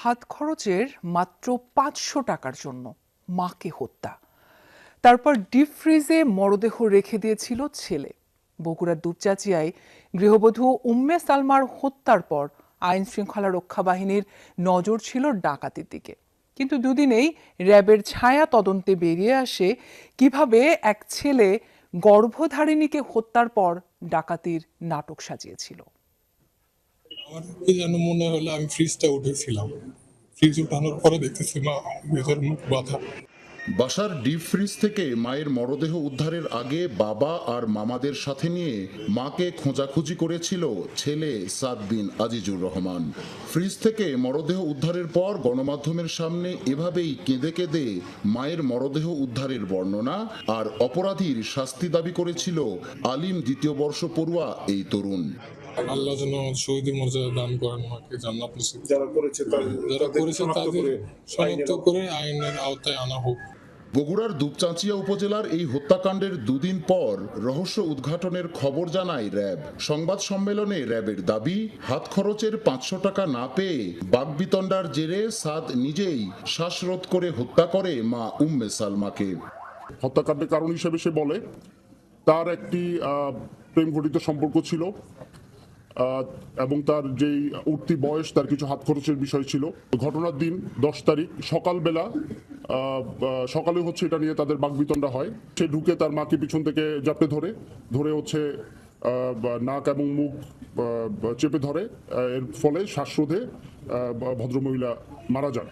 হাত খরচের মাত্র পাঁচশো টাকার জন্য মাকে হত্যা। তারপর ডিপ ফ্রিজে মরদেহ রেখে দিয়েছিল ছেলে। বগুড়ার দুপচাচিয়ায় গৃহবধূ উম্মে সালমার হত্যার পর আইন শৃঙ্খলা রক্ষা বাহিনীর নজর ছিল ডাকাতির দিকে। কিন্তু দুদিনেই র্যাবের ছায়া তদন্তে বেরিয়ে আসে কীভাবে এক ছেলে গর্ভধারিণীকে হত্যার পর ডাকাতির নাটক সাজিয়েছিল। আমার যেন মনে হলো আমি ফ্রিজটা উঠেছিলাম। ফ্রিজ উঠানোর পরে দেখতেছি, মা, ভেতর মুখ বাঁধা। বাসার ডিপ ফ্রিজ থেকে মায়ের মরদেহ উদ্ধারের আগে বাবা আর মামাদের সাথে নিয়ে মাকে খোঁজাখুঁজি করেছিল ছেলে সাদ বিন আজিজুর রহমান। ফ্রিজ থেকে মরদেহ উদ্ধারের পর গণমাধ্যমের সামনে এভাবেই কেঁদে কেঁদে মায়ের মরদেহ উদ্ধারের বর্ণনা আর অপরাধীর শাস্তি দাবি করেছিল আলিম দ্বিতীয় বর্ষ পড়ুয়া এই তরুণ। আল্লাহ যেন শহীদের মর্যাদা দান করেন মাকে জান্নাত নসিব যারা করেছে যারা করেছে তাদের শনাক্ত করে আইনের আওতায় আনা হোক। বগুড়ার দুপচাঁচিয়া উপজেলার এই হত্যাকাণ্ডের দুদিন পর রহস্য উদ্ঘাটনের খবর জানায় র্যাব। সংবাদ সম্মেলনে র্যাবের দাবি হাত খরচের পাঁচশো টাকা না পেয়ে বাগবিতণ্ডার জেরে সাদ নিজেই শ্বাসরোধ করে হত্যা করে মা উম্মে সালমাকে। হত্যাকাণ্ডের কারণ হিসেবে সে বলে তার একটি আহ, প্রেম ঘটিত সম্পর্ক ছিল। এবং তার যেই উঠতি বয়স, তার কিছু হাত খরচের বিষয় ছিল। ঘটনার দিন দশ তারিখ, সকালবেলা সকালে হচ্ছে এটা নিয়ে তাদের বাগবিতণ্ডা হয়। সে ঢুকে তার মাকে পিছন থেকে জাপটে ধরে ধরে হচ্ছে নাক এবং মুখ চেপে ধরে। এর ফলে শ্বাসরোধে ভদ্রমহিলা মারা তথ্য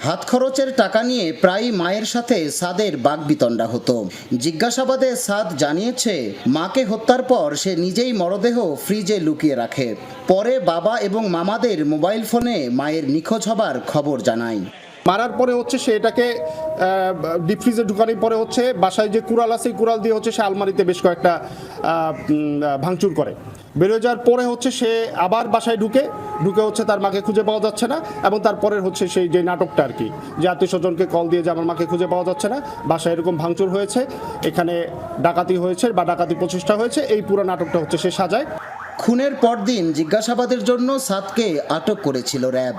হাত খরচের টাকা নিয়ে প্রায় মায়ের সাথে সাদের বাগবিতণ্ডা হতো। জিজ্ঞাসাবাদে সাদ জানিয়েছে, মাকে হত্যার পর সে নিজেই মরদেহ ফ্রিজে লুকিয়ে রাখে। পরে বাবা এবং মামাদের মোবাইল ফোনে মায়ের নিখোঁজ হবার খবর জানায়। মারার পরে হচ্ছে সে এটাকে ডিপ ফ্রিজে ঢুকানোর পরে হচ্ছে বাসায় যে কুড়াল আছে কুড়াল দিয়ে হচ্ছে সে আলমারিতে বেশ কয়েকটা ভাঙচুর করে। বেরোয় যাওয়ার পরে হচ্ছে সে আবার বাসায় ঢুকে ঢুকে হচ্ছে তার মাকে খুঁজে পাওয়া যাচ্ছে না এবং তারপরে হচ্ছে সেই যে নাটকটা আর কি, যে আত্মীয় স্বজনকে কল দিয়ে যে আমার মাকে খুঁজে পাওয়া যাচ্ছে না, বাসায় এরকম ভাঙচুর হয়েছে, এখানে ডাকাতি হয়েছে বা ডাকাতি প্রচেষ্টা হয়েছে, এই পুরো নাটকটা হচ্ছে সে সাজায়। খুনের পরদিন জিজ্ঞাসাবাদের জন্য সাদকে আটক করেছিল র্যাব।